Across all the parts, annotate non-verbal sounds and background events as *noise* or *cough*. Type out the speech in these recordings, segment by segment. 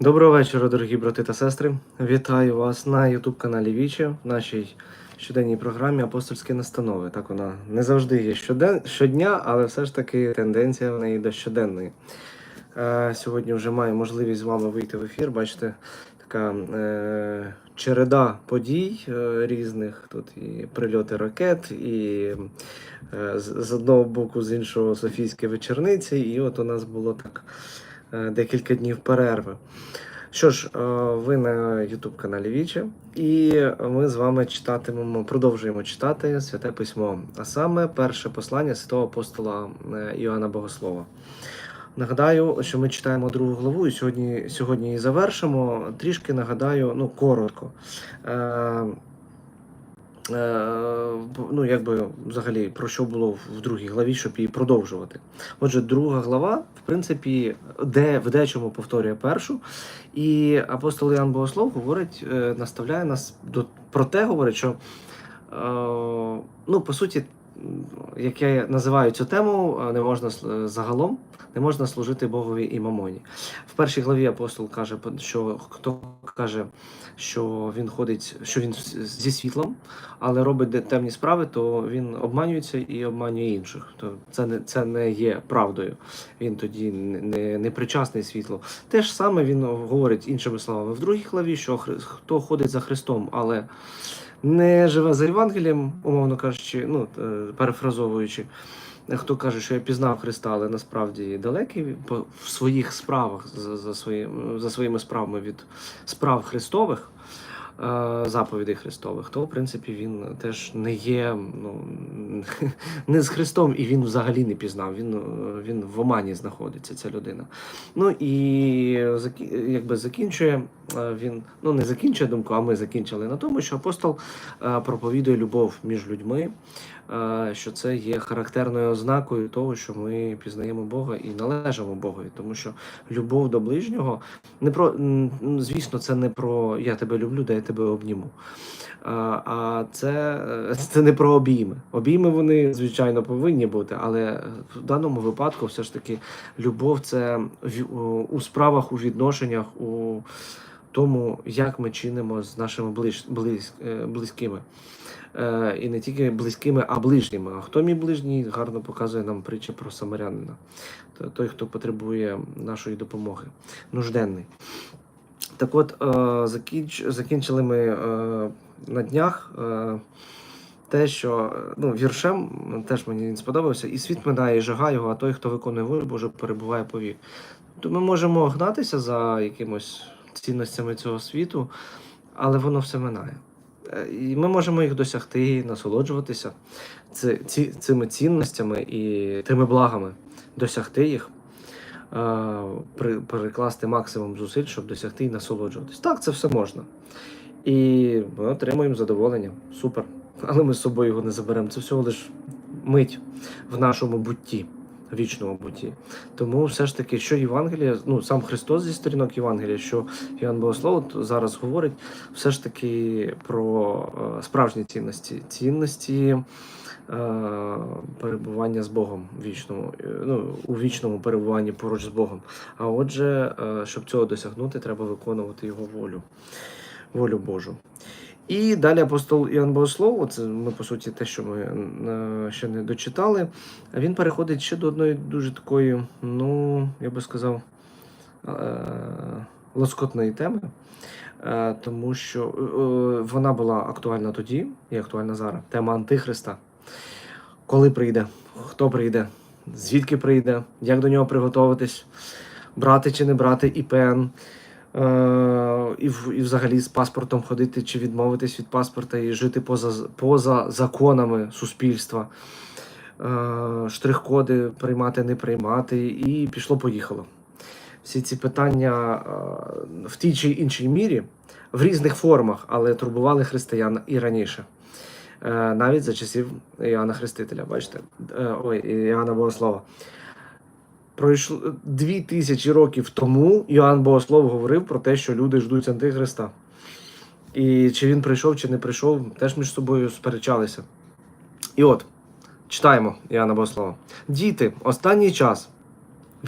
Доброго вечора, дорогі брати та сестри. Вітаю вас на youtube каналі Вічі, в нашій щоденній програмі Апостольські настанови. Так вона не завжди є щоден... щодня, але все ж таки тенденція в неї до щоденної. Е, сьогодні вже маю можливість з вами вийти в ефір. Бачите, така е, череда подій е, різних. Тут і прильоти ракет, і е, з, з одного боку, з іншого Софійські вечорниці. І от у нас було так декілька днів перерви. Що ж, е, ви на YouTube каналі Віче, і ми з вами читатимемо, продовжуємо читати святе письмо, а саме перше послання святого апостола е, Іоанна Богослова. Нагадаю, що ми читаємо другу главу, і сьогодні, сьогодні її завершимо. Трішки нагадаю, ну коротко. Е, ну, якби взагалі про що було в другій главі, щоб її продовжувати. Отже, друга глава, в принципі, де в дечому повторює першу, і апостол Іоанн Богослов говорить, е, наставляє нас до про те, говорить, що е, ну, по суті, як я називаю цю тему, е, не можна с- загалом не можна служити Богові і мамоні. В першій главі апостол каже, що хто каже, що він ходить, що він зі світлом, але робить темні справи, то він обманюється і обманює інших. То це не це не є правдою. Він тоді не, не, причасний світлу. Те ж саме він говорить іншими словами в другій главі, що хто ходить за Христом, але не живе за Євангелієм, умовно кажучи, ну е, перефразовуючи. Хто каже, що я пізнав Христа, але насправді далекий в своїх справах за, за, своїм, за своїми справами від справ Христових, заповідей Христових, то в принципі він теж не є ну, *laughs* не з Христом, і він взагалі не пізнав. Він, е, він в омані знаходиться, ця людина. Ну і якби закінчує е, він, ну не закінчує думку, а ми закінчили на тому, що апостол е, проповідує любов між людьми, е, що це є характерною ознакою того, що ми пізнаємо Бога і належимо Богові, тому що любов до ближнього не про звісно, це не про я тебе люблю, де я тебе обніму. А, а це, е, *laughs* це не про обійми. Обійми вони, звичайно, повинні бути, але в даному випадку все ж таки любов це у- справах, у відношеннях, у тому, як ми чинимо з нашими близь, е, близькими. Е, І не тільки близькими, а ближніми. А хто мій ближній, гарно показує нам притча про самарянина. Той, хто потребує нашої допомоги, нужденний. Так от, е, закінч, закінчили ми е, на днях те, що ну, віршем теж мені він сподобався, і світ минає, і жага його, а той, хто виконує волю Божу, перебуває повік. То ми можемо гнатися за якимось цінностями цього світу, але воно все минає. Е, І ми можемо їх досягти, насолоджуватися ці, ці, цими цінностями і тими благами, досягти їх, е, перекласти максимум зусиль, щоб досягти і насолоджуватись. Так, це все можна. І ми отримуємо задоволення. Супер. Але ми з собою його не заберемо. Це всього лиш мить в нашому бутті, вічному бутті. Тому все ж таки, що Євангелія, ну сам Христос зі сторінок Євангелія, що Іван Богослов зараз говорить, все ж таки про е, справжні цінності. Цінності е, перебування з Богом вічному, е, ну, у вічному перебуванні поруч з Богом. А отже, щоб цього досягнути, треба виконувати його волю, волю Божу. І далі апостол Іоанн Богослов, це ми по суті те, що ми е, ще не дочитали. Він переходить ще до одної дуже такої, ну я би сказав, е, лоскотної теми, Е, тому що вона була актуальна тоді і актуальна зараз. Тема Антихриста. Коли прийде, хто прийде, звідки прийде, як до нього приготуватись, брати чи не брати ІПН. Е, і, і взагалі з паспортом ходити чи відмовитись від паспорта і жити поза, поза законами суспільства, е, штрих-коди приймати, не приймати, і пішло-поїхало. Всі ці питання е, в тій чи іншій мірі, в різних формах, але турбували християн і раніше. Навіть за часів Іоанна Хрестителя, бачите, ой, Іоанна Богослова. Пройшло дві тисячі років тому Іоанн Богослов говорив про те, що люди ждуть Антихриста. І чи він прийшов, чи не прийшов, теж між собою сперечалися. І от, читаємо Іоанна Богослова. Діти, останній час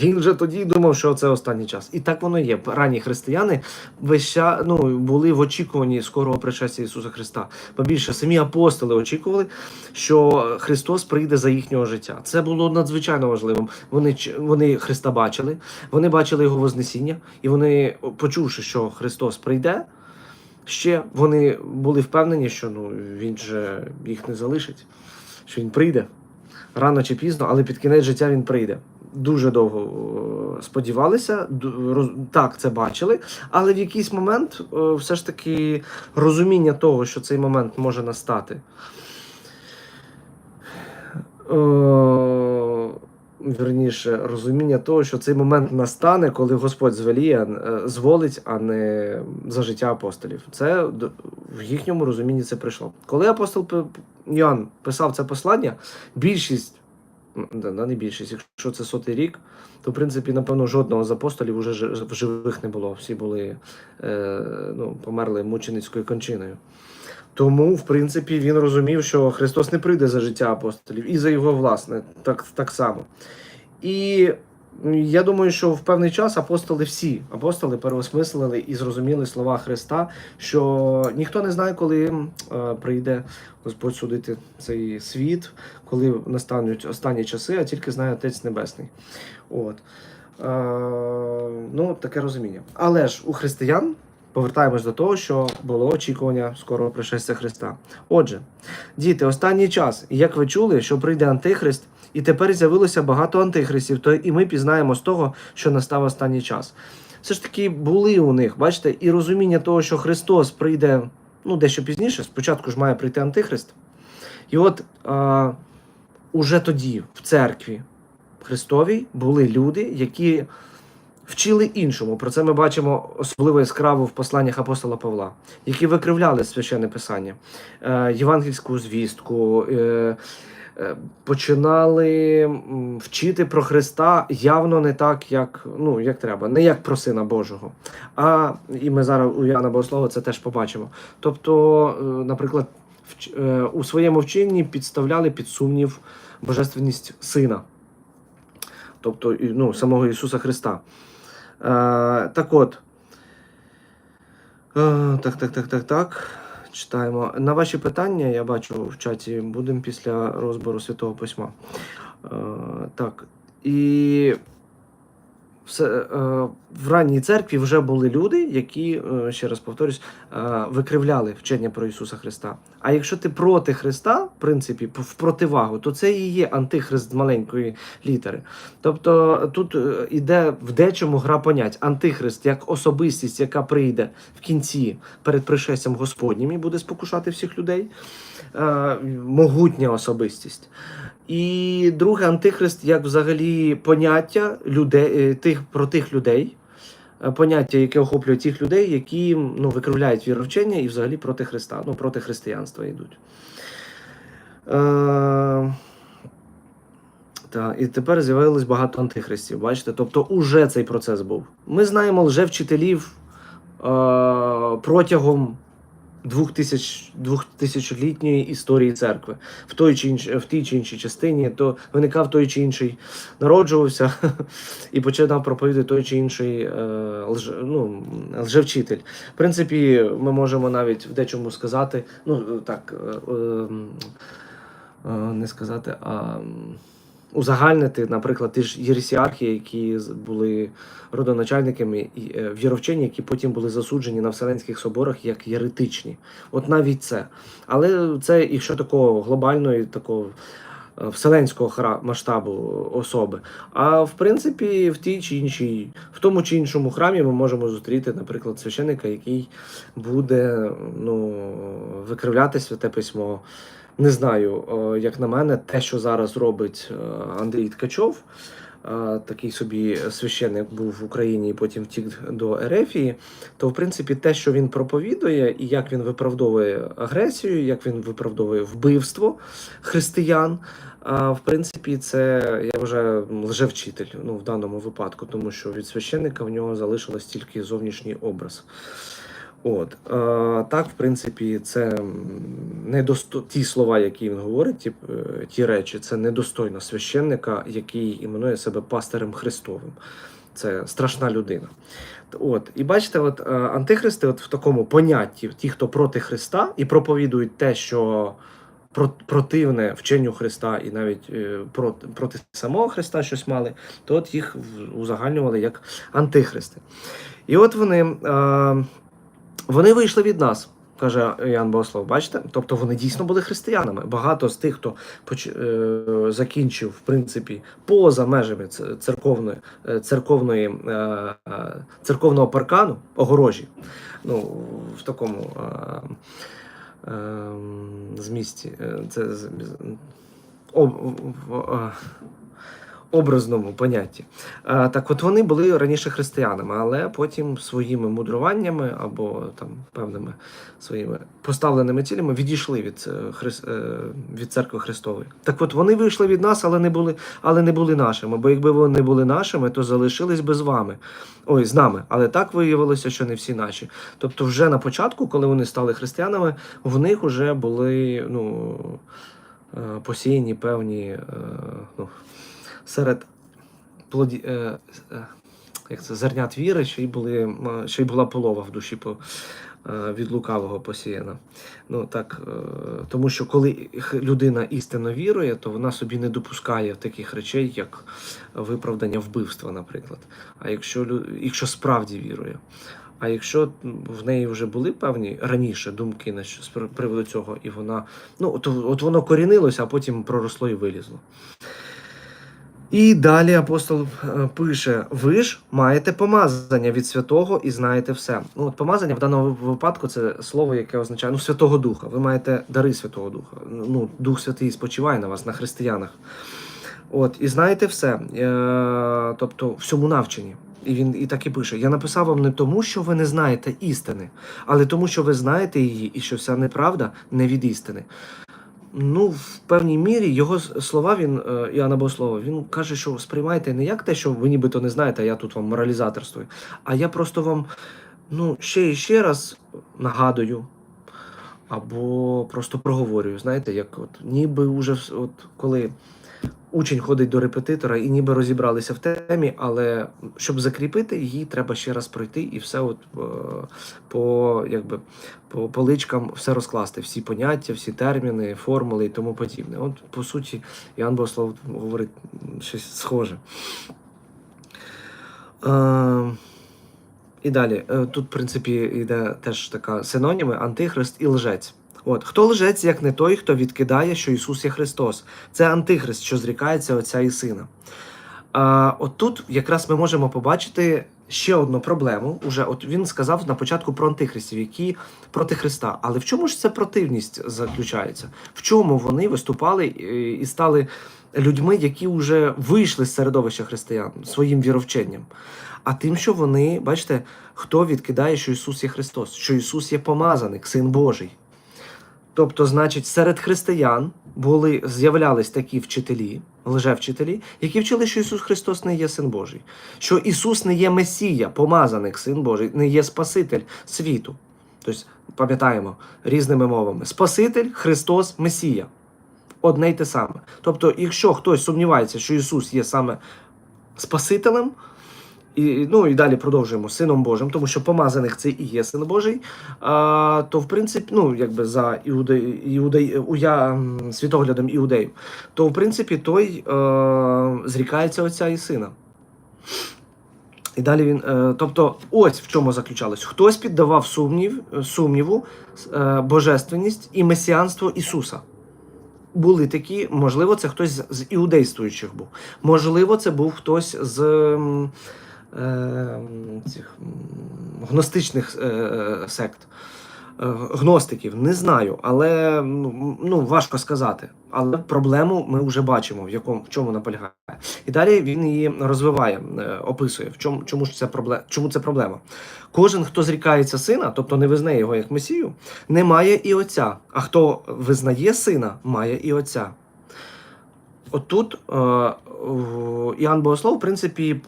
Він вже тоді думав, що це останній час. І так воно є. Ранні християни час, ну, були в очікуванні скорого пришестя Ісуса Христа. Побільше самі апостоли очікували, що Христос прийде за їхнього життя. Це було надзвичайно важливим. Вони вони Христа бачили, вони бачили його Вознесіння, і вони, почувши, що Христос прийде. Ще вони були впевнені, що ну він же їх не залишить, що він прийде рано чи пізно, але під кінець життя він прийде. Дуже довго е, сподівалися, так це бачили, але в якийсь момент е, все ж таки розуміння того, що цей момент може настати. е, Вірніше, розуміння того, що цей момент настане, коли Господь звеліє, зволить, а не за життя апостолів. Це в їхньому розумінні це прийшло. Коли апостол Йоанн писав це послання, більшість, да, не більшість, якщо це сотий рік, то в принципі, напевно, жодного з апостолів уже в живих не було. Всі були е, ну, померли мученицькою кончиною. Тому, в принципі, він розумів, що Христос не прийде за життя апостолів і за його власне, так, так само. І я думаю, що в певний час апостоли всі апостоли переосмислили і зрозуміли слова Христа, що ніхто не знає, коли е, прийде Господь судити цей світ, коли настануть останні часи, а тільки знає Отець Небесний. От. Е, ну, таке розуміння. Але ж у християн повертаємось до того, що було очікування скорого пришестя Христа. Отже, діти, останній час, як ви чули, що прийде Антихрист, і тепер з'явилося багато антихристів, то і ми пізнаємо з того, що настав останній час. Все ж таки були у них, бачите, і розуміння того, що Христос прийде ну, дещо пізніше, спочатку ж має прийти Антихрист. І от а, уже тоді, в церкві Христовій, були люди, які вчили іншому. Про це ми бачимо особливо яскраво в посланнях апостола Павла, які викривляли священне писання, е, євангельську звістку. Е, Починали вчити про Христа явно не так, як, ну, як треба, не як про Сина Божого. А і ми зараз у Яна Богослова це теж побачимо. Тобто, е, наприклад, е, у своєму вченні підставляли під сумнів божественність Сина, тобто ну, самого Ісуса Христа. Е, так от. Так, так, так, так, так. Читаємо. На ваші питання, я бачу в чаті, будемо після розбору Святого Письма. Е, так. І в ранній церкві вже були люди, які, е, ще раз повторюсь, е, викривляли вчення про Ісуса Христа. А якщо ти проти Христа, в принципі, в противагу, то це і є антихрист з маленької літери. Тобто тут е, іде в дечому гра понять. Антихрист як особистість, яка прийде в кінці перед пришестям Господнім і буде спокушати всіх людей. Е, Могутня особистість. І друге, антихрист як взагалі поняття людей, е, тих, про тих людей, е, поняття, яке охоплює тих людей, які ну, викривляють віровчення і взагалі проти Христа, ну, проти християнства йдуть. Е, та, і тепер з'явилось багато антихристів. Бачите? Тобто уже цей процес був. Ми знаємо лжевчителів е, протягом двохтисячолітньої історії церкви в той чи інш, в тій чи іншій частині, то виникав той чи інший, народжувався *laughs* і починав проповідати той чи інший е, лж, ну, лжевчитель. В принципі, ми можемо навіть в дечому сказати, ну так, е, е, е, не сказати, а узагальнити, наприклад, ті ж єресіархи, які були родоначальниками е, які потім були засуджені на Вселенських соборах як єретичні. От навіть це. Але це якщо такого глобальної, такого е, вселенського масштабу особи. А в принципі, в тій чи іншій, в тому чи іншому храмі ми можемо зустріти, наприклад, священика, який буде ну, викривляти святе письмо. Не знаю, е, як на мене, те, що зараз робить е, Андрій Ткачов, е, такий собі священник був в Україні і потім втік до Ерефії, то в принципі те, що він проповідує, і як він виправдовує агресію, як він виправдовує вбивство християн. А в принципі, це я вважаю лжевчитель ну, в даному випадку, тому що від священника в нього залишилось тільки зовнішній образ. От е, так, в принципі, це недосто... ті слова, які він говорить, ті, е, ті речі, це недостойно священника, який іменує себе пастирем Христовим. Це страшна людина. От, і бачите, от е, антихристи, от в такому понятті, ті, хто проти Христа, і проповідують те, що противне вченню Христа, і навіть е, проти, проти самого Христа щось мали, то от їх узагальнювали як антихристи. І от вони. Е, вони вийшли від нас, каже Ян Богослов. Бачите? Тобто вони дійсно були християнами. Багато з тих, хто поч... е, закінчив, в принципі, поза межами церковної, е, церковної, е, церковного паркану, огорожі, ну, в такому е, е, змісті. Це в- е, образному понятті. Так от вони були раніше християнами, але потім своїми мудруваннями або там певними своїми поставленими цілями відійшли від, е, е, від церкви Христової. Так от вони вийшли від нас, але не були, але не були нашими. Бо якби вони були нашими, то залишились би з вами. Ой, з нами. Але так виявилося, що не всі наші. Тобто, вже на початку, коли вони стали християнами, в них вже були ну, е, посіяні певні. Ну, серед плоді, е, е, як це, зернят віри, ще й, були, ще й була полова в душі по, е, від лукавого посіяна. Ну, так, тому що коли людина істинно вірує, то вона собі не допускає таких речей, як виправдання вбивства, наприклад. А якщо, якщо справді вірує. А якщо в неї вже були певні раніше думки на що- з приводу цього, і вона, ну, от, от воно корінилося, а потім проросло і вилізло. І далі апостол е, пише: ви ж маєте помазання від святого і знаєте все. Ну, от помазання в даному випадку це слово, яке означає ну, Святого Духа. Ви маєте дари Святого Духа. Ну, Дух Святий спочиває на вас, на християнах. От, і знаєте все. Е, тобто, всьому навчені. І він і так і пише: Я написав вам не тому, що ви не знаєте істини, але тому, що ви знаєте її, і що вся неправда не від істини. Ну, в певній мірі його слова він е, Іоанна Богослова, він каже, що сприймайте не як те, що ви нібито не знаєте, а я тут вам моралізаторствую, а я просто вам ну, ще і ще раз нагадую. Або просто проговорюю, знаєте, як от ніби уже от коли учень ходить до репетитора і ніби розібралися в темі, але щоб закріпити її, треба ще раз пройти і все от е, по якби по поличкам все розкласти, всі поняття, всі терміни, формули і тому подібне. От по суті, Іоанн Богослов говорить щось схоже. Е, і далі, е, тут, в принципі, йде теж така синоніми: антихрист і лжець. От хто лжець, як не той, хто відкидає, що Ісус є Христос. Це антихрист, що зрікається Отця і Сина. А, от тут якраз ми можемо побачити ще одну проблему. Уже от він сказав на початку про антихристів, які проти Христа. Але в чому ж ця противність заключається? В чому вони виступали е, і стали людьми, які вже вийшли з середовища християн своїм віровченням? А тим, що вони, бачите, хто відкидає, що Ісус є Христос, що Ісус є помазаник, Син Божий. Тобто, значить, серед християн були з'являлись такі вчителі, лжевчителі, які вчили, що Ісус Христос не є Син Божий, що Ісус не є Месія, помазаник Син Божий, не є Спаситель світу. Тобто, пам'ятаємо різними мовами: Спаситель, Христос, Месія. Одне й те саме. Тобто, якщо хтось сумнівається, що Ісус є саме Спасителем, і, ну і далі продовжуємо Сином Божим, тому що помазаних це і є Син Божий. А, то, в принципі, ну, якби за іуде, іуде, уя, світоглядом іудеїв, то в принципі той е, зрікається отця і сина. І далі він. Е, тобто, ось в чому заключалось. Хтось піддавав сумнів, сумніву е, божественність і месіанство Ісуса. Були такі, можливо, це хтось з- іудействуючих був. Можливо, це був хтось з цих гностичних е, е, сект, е, гностиків. Не знаю, але ну, ну, важко сказати. Але проблему ми вже бачимо, в якому в чому вона полягає. І далі він її розвиває, е, описує, в чому, чому ж це проблема. Чому це проблема? Кожен, хто зрікається сина, тобто не визнає його як месію, не має і отця. А хто визнає сина, має і отця. Отут е, Іоанн Богослов, в принципі,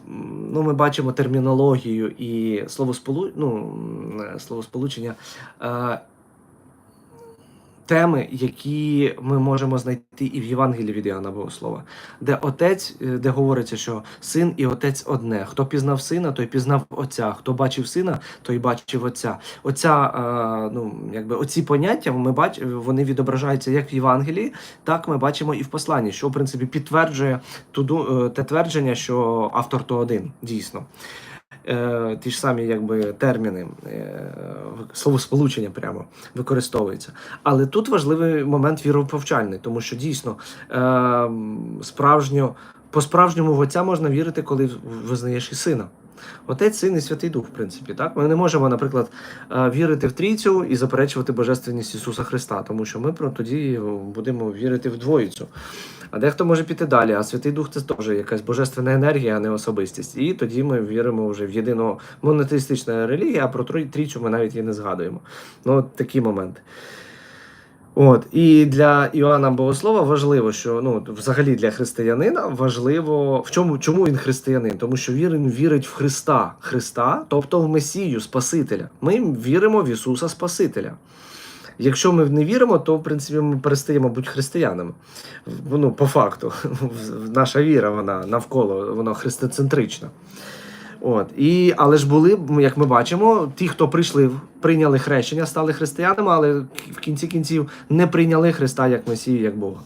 ну, ми бачимо термінологію і словосполу... ну, е, словосполучення. Теми, які ми можемо знайти і в Євангелії від Іоанна Богослова, де отець, е, де говориться, що син і отець одне. Хто пізнав сина, той пізнав отця. Хто бачив сина, той бачив отця. Оця, е, ну якби оці поняття ми бач, вони відображаються як в Євангелії, так ми бачимо і в посланні, що в принципі підтверджує ту ду- е, те твердження, що автор то один дійсно. Е, ті ж самі якби терміни, е, словосполучення прямо використовуються. Але тут важливий момент віроповчальний, тому що дійсно е, справжньо, по-справжньому в отця можна вірити, коли визнаєш і сина. Отець, син і Святий Дух, в принципі, так ми не можемо, наприклад, е, вірити в трійцю і заперечувати божественність Ісуса Христа, тому що ми тоді будемо вірити в двоїцю. А дехто може піти далі, а Святий Дух це теж якась божественна енергія, а не особистість. І тоді ми віримо вже в єдину монотеїстичну релігію, а про трійцю ми навіть і не згадуємо. Ну, такі моменти. От і для Іоанна Богослова важливо, що ну взагалі для християнина важливо в чому чому він християнин? Тому що він вірить в Христа, Христа, тобто в Месію, Спасителя. Ми віримо в Ісуса Спасителя. Якщо ми не віримо, то в принципі ми перестаємо бути християнами. Ну, по факту, *laughs* наша віра, вона навколо вона христоцентрична. От і але ж були, як ми бачимо, ті, хто прийшли, прийняли хрещення, стали християнами, але в кінці кінців не прийняли Христа як Месію, як Бога.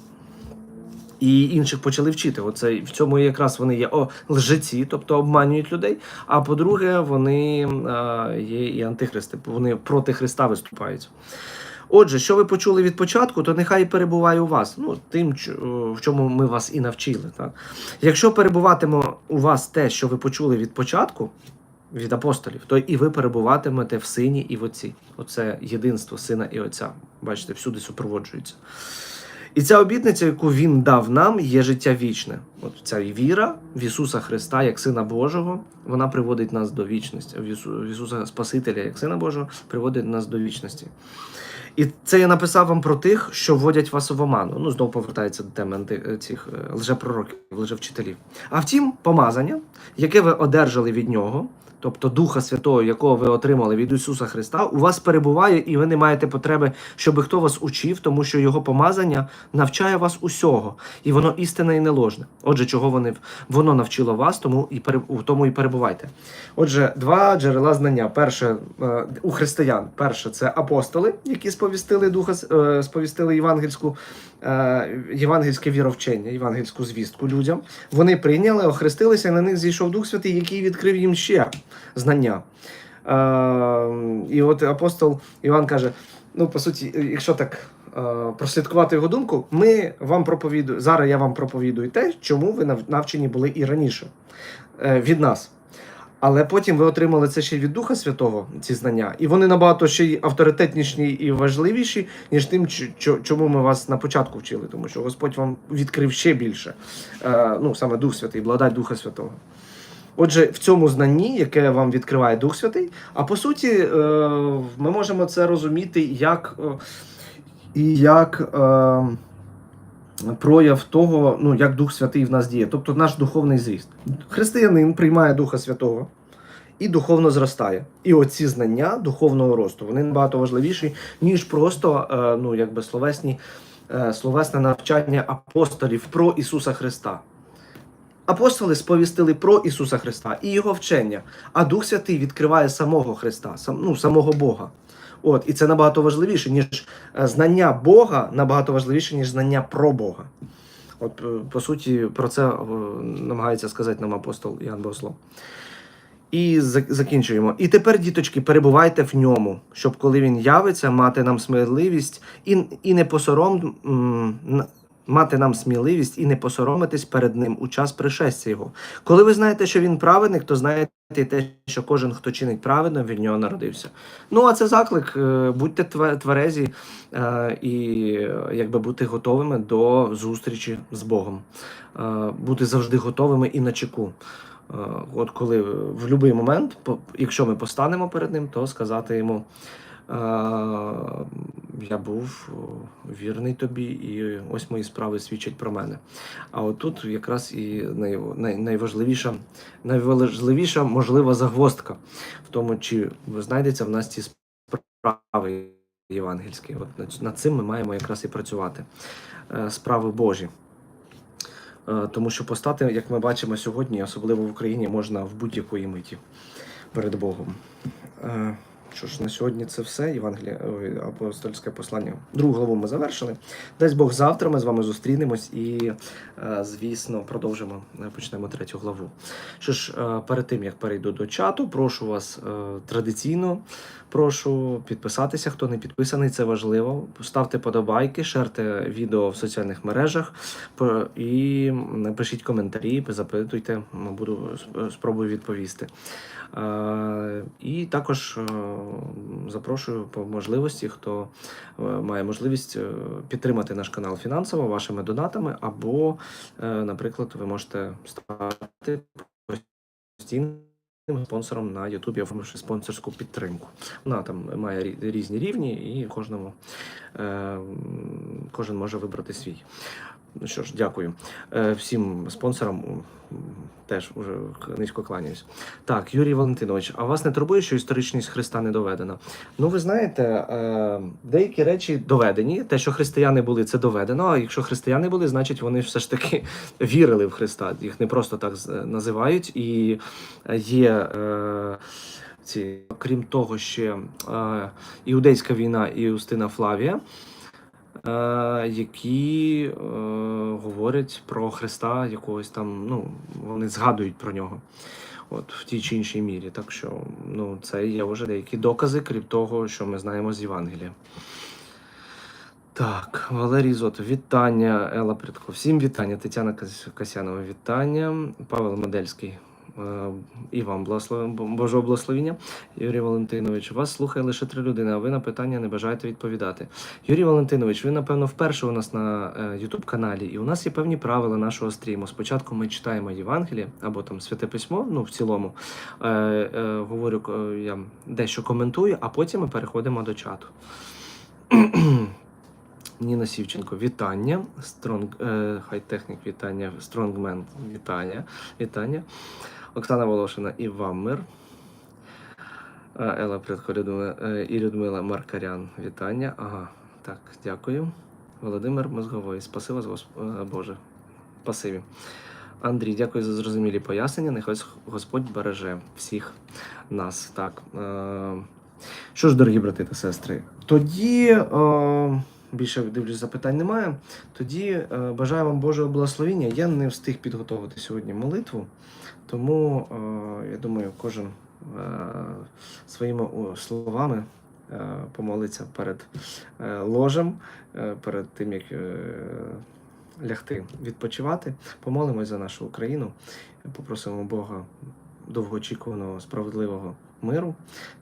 І інших почали вчити. Оце в цьому якраз вони є о, лжеці, тобто обманюють людей. А по-друге, вони е, є і антихристи, вони проти Христа виступають. Отже, що ви почули від початку, то нехай перебуває у вас. Ну, тим, в чому ми вас і навчили. Так? Якщо перебуватиме у вас те, що ви почули від початку, від апостолів, то і ви перебуватимете в сині і в отці. Оце єдинство сина і отця. Бачите, всюди супроводжується. І ця обітниця, яку він дав нам, є життя вічне. От ця віра в Ісуса Христа як Сина Божого, вона приводить нас до вічності. В Ісуса Спасителя як Сина Божого приводить нас до вічності. І це я написав вам про тих, що вводять вас в оману. Ну, знову повертається до теми анти- цих е, лжепророків, лжевчителів. А втім, помазання, яке ви одержали від нього, тобто Духа Святого, якого ви отримали від Ісуса Христа, у вас перебуває, і ви не маєте потреби, щоб хто вас учив, тому що його помазання навчає вас усього, і воно істинне і не ложне. Отже, чого вони воно навчило вас, тому і у тому і перебувайте. Отже, два джерела знання. Перше е, у християн. Перше це апостоли, які сповістили духа, е, сповістили євангельську, євангельське віровчення, євангельську звістку людям. Вони прийняли, охрестилися, і на них зійшов Дух Святий, який відкрив їм ще знання. Е, і от апостол Іван каже: ну, по суті, якщо так. е, Прослідкувати його думку, ми вам проповідуємо. Зараз я вам проповідую те, чому ви навчені були і раніше е, від нас. Але потім ви отримали це ще від Духа Святого, ці знання, і вони набагато ще й авторитетніші і важливіші, ніж тим, чому ми вас на початку вчили, тому що Господь вам відкрив ще більше. Е, ну, саме Дух Святий, благодать Духа Святого. Отже, в цьому знанні, яке вам відкриває Дух Святий, а по суті, е, ми можемо це розуміти як, е, як прояв того, ну, як Дух Святий в нас діє, тобто наш духовний зріст. Християнин приймає Духа Святого і духовно зростає. І оці знання духовного росту вони набагато важливіші, ніж просто е, ну, якби словесні, е, словесне навчання апостолів про Ісуса Христа. Апостоли сповістили про Ісуса Христа і Його вчення, а Дух Святий відкриває самого Христа, сам, ну, самого Бога. От, і це набагато важливіше, ніж е, знання Бога, набагато важливіше, ніж знання про Бога. От, е, по суті, про це е, намагається сказати нам апостол Іоанн Богослов. І закінчуємо. І тепер, діточки, перебувайте в ньому, щоб коли він явиться, мати нам сміливість і, і не посором. Мати нам сміливість і не посоромитись перед ним у час пришестя його. Коли ви знаєте, що він праведник, то знаєте і те, що кожен, хто чинить правильно, від нього народився. Ну а це заклик. е, Будьте тверезі е, і якби бути готовими до зустрічі з Богом, Е, бути завжди готовими і на чеку. От коли в будь-який момент, якщо ми постанемо перед ним, то сказати йому: я був вірний тобі, і ось мої справи свідчать про мене. А отут якраз і най, най, найважливіша, найважливіша можлива загвоздка в тому, чи знайдеться в нас ці справи євангельські. От над- цим ми маємо якраз і працювати. Е, Справи Божі. Е, Тому що постати, як ми бачимо сьогодні, особливо в Україні, можна в будь-якої миті перед Богом. Що ж, на сьогодні це все. Євангелія апостольське послання. Другу главу ми завершили. Дасть Бог завтра. Ми з вами зустрінемось і, е, звісно, продовжимо. е, Почнемо третю главу. Що ж, е, перед тим як перейду до чату, прошу вас традиційно. Прошу підписатися, хто не підписаний, це важливо. Ставте подобайки, шерте відео в соціальних мережах і напишіть коментарі, запитуйте, м, буду спробую відповісти. Е, І також е, запрошую по можливості, хто е, має можливість підтримати наш канал фінансово вашими донатами, або, наприклад, ви можете стати постійним спонсором на Ютубі, оформивши спонсорську підтримку. Вона там має різні рівні, і кожному кожен може вибрати свій. Ну що ж, дякую Е, всім спонсорам. Теж уже низько кланяюсь. Так, Юрій Валентинович, а вас не турбує, що історичність Христа не доведена? Ну, ви знаєте, е, деякі речі доведені. Те, що християни були, це доведено. А якщо християни були, значить вони все ж таки *laughs* вірили в Христа. Їх не просто так називають. І є е, ці, крім того, ще е, іудейська війна і Устина Флавія. Е, які е, говорять про Христа якогось там, ну, вони згадують про нього от, в тій чи іншій мірі. Так що ну, це є вже деякі докази, крім того, що ми знаємо з Євангелія. Так, Валерій Зотов, вітання, Елла Прядко. Всім вітання. Тетяна Касянова, вітання. Павел Модельський. Е, І вам. Божого благословіння. Юрій Валентинович, вас слухає лише три людини, а ви на питання не бажаєте відповідати. Юрій Валентинович, ви, напевно, вперше у нас на youtube каналі, і у нас є певні правила нашого стріму. Спочатку ми читаємо Євангеліє або там святе письмо, ну в цілому е, е, говорю, е, я дещо коментую, а потім ми переходимо до чату. *clears throat* Ніна Сівченко, вітання. Стронг, е, хай технік, вітання. Стронгмен, вітання. Вітання. Оксана Волошина і вам мир. Елла Прядко, е, і Людмила Маркарян. Вітання. Ага, так, дякую. Володимир Мозговий. Спасибо вас, е, Боже. Спасибі. Андрій, дякую за зрозумілі пояснення. Нехай Господь береже всіх нас. Так. Е, що ж, дорогі брати та сестри, тоді більше дивлюсь, запитань немає. Тоді бажаю вам Божого благословіння. Я не встиг підготувати сьогодні молитву, тому е, я думаю, кожен е, своїми словами е, помолиться перед ложем, перед тим як лягти відпочивати. Помолимось за нашу Україну, попросимо Бога довгоочікуваного справедливого миру,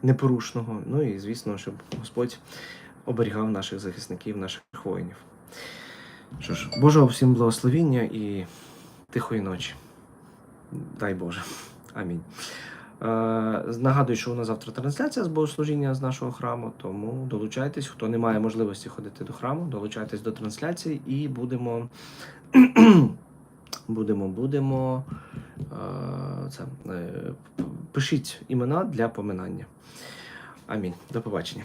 непорушного. Ну і звісно, щоб Господь оберігав наших захисників, наших воїнів. Що ж, Божого всім благословіння і тихої ночі. Дай Боже. Амінь. Е, нагадую, що у нас завтра трансляція з богослужіння з нашого храму, тому долучайтесь, хто не має можливості ходити до храму, долучайтесь до трансляції і будемо. *clears throat* будемо, будемо. е, Це, е, пишіть імена для поминання. Амінь. До побачення.